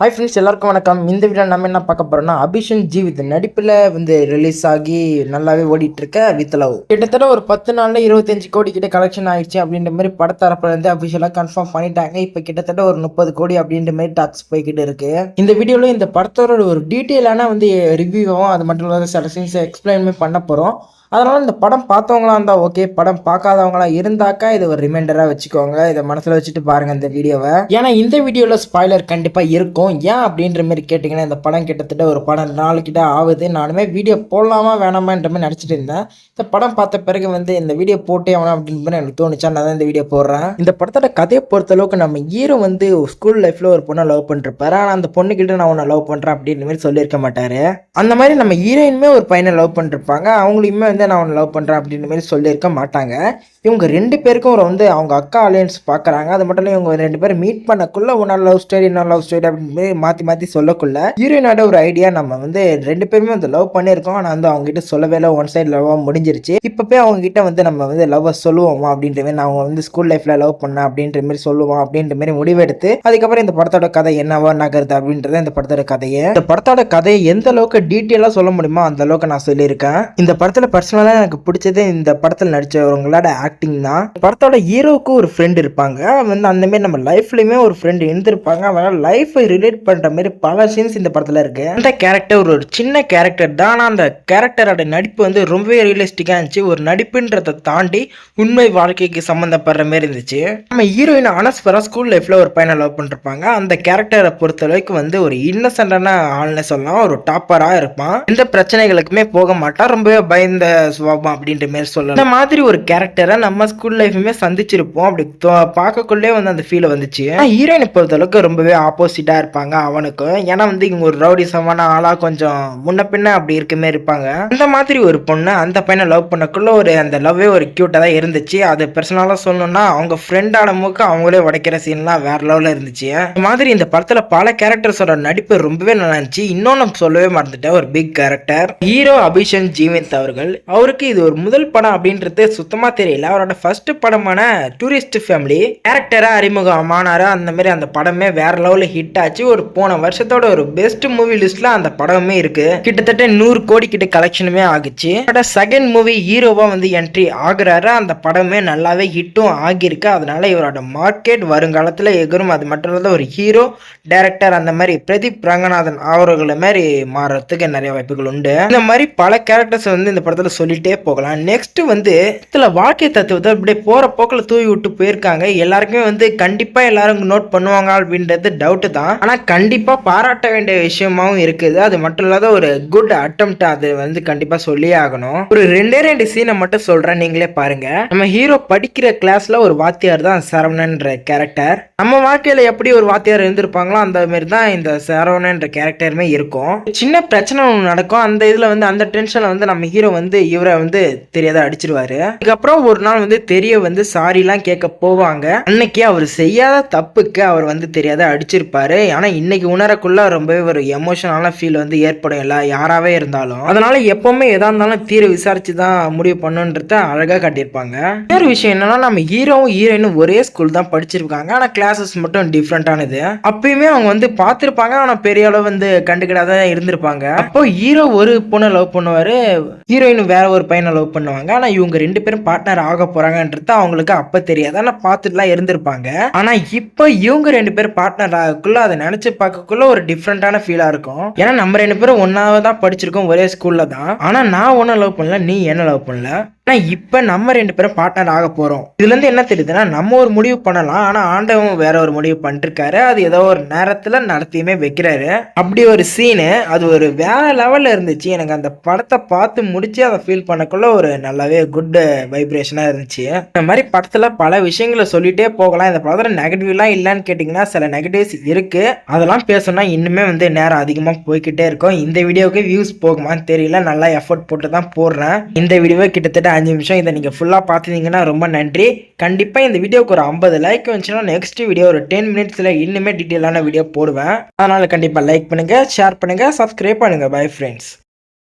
Hi friends எல்லாருக்கும் வணக்கம். இந்த வீடியோ நம்ம என்ன பார்க்க போகிறோம்னா அபிஷன் ஜீவித் நடிப்பில் வந்து ரிலீஸ் ஆகி நல்லாவே ஓடிட்டு இருக்க வித் லவ் கிட்டத்தட்ட ஒரு பத்து நாளில் இருபத்தஞ்சு கோடி கிட்ட கலெக்ஷன் ஆயிடுச்சு அப்படின்ற மாதிரி படத்தரப்புல இருந்து அபிஷியலாக கன்ஃபார்ம் பண்ணிட்டாங்க. இப்போ கிட்டத்தட்ட ஒரு முப்பது கோடி அப்படின்ற மாதிரி டாக்ஸ் போய்கிட்டு இருக்கு. இந்த வீடியோவில் இந்த படத்தோட ஒரு டீட்டெயிலான வந்து ரிவ்யூவும் அது மட்டும் இல்லாத சில சீன்ஸ் எக்ஸ்பிளைனுமே பண்ண போகிறோம் அதனால் இந்த படம் பார்த்தவங்களா இருந்தால் ஓகே படம் பார்க்காதவங்களா இருந்தாக்கா இது ஒரு ரிமைண்டராக வச்சுக்கோங்க. இதை மனசில் வச்சுட்டு பாருங்கள் இந்த வீடியோவை ஏன்னா இந்த வீடியோவில் ஸ்பாய்லர் கண்டிப்பாக இருக்கும். ஏன் அப்படின்ற மாதிரி கேட்டிங்கன்னா இந்த படம் கிட்டத்தட்ட ஒரு படம் நாலு கிட்ட ஆகுது. நானுமே வீடியோ போடலாமா வேணாமான்ற மாதிரி நினச்சிட்டு இருந்தேன். இந்த படம் பார்த்த பிறகு வந்து இந்த வீடியோ போட்டே ஆகணும் அப்படின்னு எனக்கு தோணுச்சா? நான் தான் இந்த வீடியோ போடுறேன். இந்த படத்தோட கதையை பொறுத்த அளவுக்கு நம்ம ஹீரோ வந்து ஸ்கூல் லைஃப்பில் ஒரு பொண்ணை லவ் பண்ணிருப்பாரு. ஆனால் அந்த பொண்ணுக்கிட்ட நான் உன்னை லவ் பண்ணுறேன் அப்படின்ற மாதிரி சொல்லியிருக்க மாட்டார். அந்த மாதிரி நம்ம ஹீரோயினுமே ஒரு பையனை லவ் பண்ணிருப்பாங்க. அவங்களையுமே வந்து நான் அவனை லவ் பண்ணுறேன் அப்படின்ற மாதிரி சொல்லியிருக்க மாட்டாங்க. இவங்க ரெண்டு பேருக்கும் ஒரு வந்து அவங்க அக்கா அலையன்ஸ் பார்க்குறாங்க அது மட்டும் இல்லை இவங்க ரெண்டு பேரும் மீட் பண்ணக்குள்ள உன்னோட லவ் ஸ்டோரி இன்னொரு லவ் ஸ்டோரி அப்படின்னு மாதிரி மாற்றி மாற்றி சொல்லக்குள்ள ஹீரோயினோட ஒரு ஐடியா நம்ம வந்து ரெண்டு பேருமே வந்து லவ் பண்ணியிருக்கோம். ஆனால் வந்து அவங்க கிட்ட சொல்லவே இல்லை. ஒன் சைடு லவ்வாக முடிஞ்சிருச்சு. இப்போ போய் அவங்ககிட்ட வந்து நம்ம வந்து லவ்வை சொல்லுவோமா அப்படின்ற மாதிரி நான் அவங்க வந்து ஸ்கூல் லைஃப்பில் லவ் பண்ண அப்படின்ற மாதிரி சொல்லுவோம் அப்படின்ற மாதிரி முடிவெடுத்து அதுக்கப்புறம் இந்த படத்தோட கதை என்னவா நகருது அப்படின்றது இந்த படத்தோட கதையை இந்த படத்தோட கதையை எந்த அளவுக்கு டீட்டெயிலாக சொல்ல முடியுமோ அந்த அளவுக்கு நான் சொல்லியிருக்கேன். இந்த படத்தில் பர்சனலாக எனக்கு பிடிச்சது இந்த படத்தில் நடித்தவங்களோட ஆக்டிங் தான். படத்தோட ஹீரோவுக்கு ஒரு ஃப்ரெண்ட் இருப்பாங்க. வந்து அந்தமாரி நம்ம லைஃப்லையுமே ஒரு ஃப்ரெண்டு இருந்திருப்பாங்க. அவங்க லைஃப்பை ரிலேட் பண்ணுற மாதிரி பல சீன்ஸ் இந்த படத்தில் இருக்கு. அந்த கேரக்டர் ஒரு சின்ன கேரக்டர் தான். ஆனால் அந்த கேரக்டரோட நடிப்பு வந்து ரொம்பவே ரியலிஸ்டிக்காக இருந்துச்சு. ஒரு நடிப்புன்றதை தாண்டி உண்மை வாழ்க்கைக்கு சம்மந்தப்படுற மாதிரி இருந்துச்சு. நம்ம ஹீரோயின் அனஸ்வரா ஸ்கூல் லைஃப்பில் ஒரு பையனை லவ் பண்ணிருப்பாங்க. அந்த கேரக்டரை பொறுத்த அளவுக்கு வந்து ஒரு இன்னசென்டான ஆள்னு சொல்லலாம். ஒரு டாப்பராக இருப்பான். எந்த பிரச்சனைகளுக்குமே போக மாட்டான். ரொம்பவே பயந்த சுவாபம் அப்படின்ற மாதிரி சொல்லலாம் இந்த மாதிரி ஒரு கேரக்டரை நம்ம ஸ்கூல் லைஃபுமே சந்திச்சிருப்போம். அப்படி பார்க்கக்குள்ளே வந்து அந்த ஃபீல் வந்துச்சு. ஹீரோயினை பொறுத்த அளவுக்கு ரொம்பவே ஆப்போசிட்டாக இருப்பாங்க அவனுக்கும். ஏன்னா வந்து இவங்க ஒரு ரவுடிசமான ஆளா கொஞ்சம் முன்ன பின்ன அப்படி இருக்குமே இருப்பாங்க. அந்த மாதிரி ஒரு பொண்ணு அந்த பையனை லவ் பண்ணக்குள்ள ஒரு அந்த லவ்வே ஒரு க்யூட்டாக தான் இருந்துச்சு. அது பர்சனலாக சொல்லணும்னா அவங்க ஃப்ரெண்டான மூக்கு அவங்களே உடைக்கிற சீன்லாம் வேற லெவலில் இருந்துச்சு. இந்த மாதிரி இந்த படத்தில் பல கேரக்டர்ஸோட நடிப்பு ரொம்பவே நல்லா இருந்துச்சு. இன்னொன்னு சொல்லவே மறந்துட்டேன். ஒரு big character hero Abishan Jeevith அவர்கள் அவருக்கு இது ஒரு முதல் படம் அப்படின்றது சுத்தமாக தெரியல. அவரோட ஃபர்ஸ்ட் படமான டூரிஸ்ட் ஃபேமிலி கேரக்டராக அறிமுகமானாரு அந்த மாதிரி அந்த படமே வேற லெவலில் ஹிட் ஆச்சு. ஒரு போன வருஷத்தோட ஒரு பெஸ்ட் மூவி லிஸ்ட்ல அந்த படமே இருக்கு. கிட்டத்தட்ட நூறு கோடி கிட்ட கலெக்ஷனுமே ஆகுச்சு. அவரோட செகண்ட் மூவி ஹீரோவா வந்து என்ட்ரி ஆகுறாரு. அந்த படமே நல்லாவே ஹிட்டும் ஆகியிருக்கு. அதனால இவரோட மார்க்கெட் வருங்காலத்தில் எகரும். அது மட்டும் இல்லாத ஒரு ஹீரோ டைரக்டர் அந்த மாதிரி பிரதீப் ரங்கநாதன் அவர்களை மாதிரி மாறுறதுக்கு நிறைய வாய்ப்புகள் உண்டு. இந்த மாதிரி பல கேரக்டர்ஸ் வந்து இந்த படத்தில் சொல்லிகிட்டே போகலாம். நெக்ஸ்ட் வந்து இதில் வாழ்க்கை தத்துவத்தை அப்படியே போகிற போக்கில் தூவி விட்டு போயிருக்காங்க. எல்லாருக்குமே வந்து கண்டிப்பாக எல்லாரும் நோட் பண்ணுவாங்க அப்படின்றது டவுட்டு தான். ஆனால் கண்டிப்பாக பாராட்ட வேண்டிய விஷயமாவும் இருக்குது. அது மட்டும் இல்லாத ஒரு குட் அட்டம்ப்ட் அது வந்து கண்டிப்பாக சொல்லியே ஆகணும். ஒரு ரெண்டே ரெண்டு சீனை மட்டும் சொல்கிறேன் நீங்களே பாருங்க. நம்ம ஹீரோ படிக்கிற கிளாஸில் ஒரு வாத்தியார் தான் சரவணன்ற கேரக்டர் நம்ம வாழ்க்கையில் எப்படி ஒரு வாத்தியார் இருந்திருப்பாங்களோ அந்த மாதிரி தான் இந்த சரவணன்ற கேரக்டருமே இருக்கும். சின்ன பிரச்சனை ஒன்று நடக்கும். அந்த இதில் வந்து அந்த டென்ஷனில் வந்து நம்ம ஹீரோ வந்து இவரை வந்து தெரியாத அடிச்சிருவாரு. அதுக்கப்புறம் ஒரு நாள் வந்து தெரிய வந்து சாரிலாம் கேட்க போவாங்க. அன்னைக்கு அவர் செய்யாத தப்புக்கு அவர் வந்து தெரியாத அடிச்சிருப்பாரு. ஆனா இன்னைக்கு உணரக்குள்ள ரொம்பவே ஒரு எமோஷனலான ஃபீல் வந்து ஏற்படும் எல்லா யாராவே இருந்தாலும். அதனால எப்பவுமே எதா இருந்தாலும் தீர விசாரிச்சு தான் முடிவு பண்ணுன்றத அழகா காட்டியிருப்பாங்க. இன்னொரு விஷயம் என்னன்னா நம்ம ஹீரோவும் ஹீரோயினும் ஒரே ஸ்கூல் தான் படிச்சிருக்காங்க. ஆனா கிளாஸஸ் மட்டும் டிஃப்ரெண்டானது அப்பயுமே அவங்க வந்து பார்த்திருப்பாங்க. ஆனா பெரிய அளவு வந்து கண்டுக்கிடாத இருந்திருப்பாங்க. அப்போ ஹீரோ ஒரு பொண்ணை லவ் பண்ணுவாரு. ஹீரோயின் வேற ஒரு பையனை லவ் பண்ணுவாங்க. ஆனா இவங்க ரெண்டு பேரும் பார்ட்னர் ஆக போறாங்கன்றது அவங்களுக்கு அப்ப தெரியாது. ஆனா பார்த்துட்டுலாம் இருந்திருப்பாங்க. ஆனா இப்போ இவங்க ரெண்டு பேரும் பார்ட்னர் ஆகக்குள்ள அதை நினைச்சு பார்க்கக்குள்ள ஒரு டிஃப்ரெண்டான ஃபீலா இருக்கும். ஏன்னா நம்ம ரெண்டு பேரும் ஒன்றாவது தான் படிச்சிருக்கோம் ஒரே ஸ்கூல்ல தான் ஆனா நான் ஒன்னும் லவ் பண்ணல நீ என்ன லவ் பண்ணல. ஆனால் இப்போ நம்ம ரெண்டு பேரும் பார்ட்னர் ஆக போகிறோம் இதுலேருந்து என்ன தெரியுதுன்னா நம்ம ஒரு முடிவு பண்ணலாம். ஆனால் ஆண்டவன் வேற ஒரு முடிவு பண்ணிருக்காரு. அது ஏதோ ஒரு நேரத்தில் நடத்தியுமே வைக்கிறாரு. அப்படி ஒரு சீனு அது ஒரு வேற லெவலில் இருந்துச்சு. எனக்கு அந்த படத்தை பார்த்து முடிச்சு அதை ஃபீல் பண்ணக்குள்ள ஒரு நல்லாவே குட் வைப்ரேஷனாக இருந்துச்சு. இந்த மாதிரி படத்தில் பல விஷயங்களை சொல்லிகிட்டே போகலாம். இந்த படத்தில் நெகட்டிவ்லாம் இல்லைன்னு கேட்டிங்கன்னா சில நெகட்டிவ்ஸ் இருக்கு. அதெல்லாம் பேசணும்னா இன்னுமே வந்து நேரம் அதிகமாக போய்கிட்டே இருக்கும். இந்த வீடியோவுக்கு வியூஸ் போகுமான்னு தெரியல. நல்லா எஃபோர்ட் போட்டு தான் போடுறேன். இந்த வீடியோவை கிட்டத்தட்ட அஞ்சு நிமிஷம் இதை நீங்கள் ஃபுல்லாக பார்த்துருந்தீங்கன்னா ரொம்ப நன்றி. கண்டிப்பாக இந்த வீடியோக்கு ஒரு ஐம்பது லைக் வந்துச்சுன்னா நெக்ஸ்ட் வீடியோ ஒரு டென் மினிட்ஸில் இன்னுமே டீட்டெயிலான வீடியோ போடுவேன். அதனால் கண்டிப்பாக லைக் பண்ணுங்கள் ஷேர் பண்ணுங்கள் சப்ஸ்கிரைப் பண்ணுங்கள் பை ஃப்ரெண்ட்ஸ்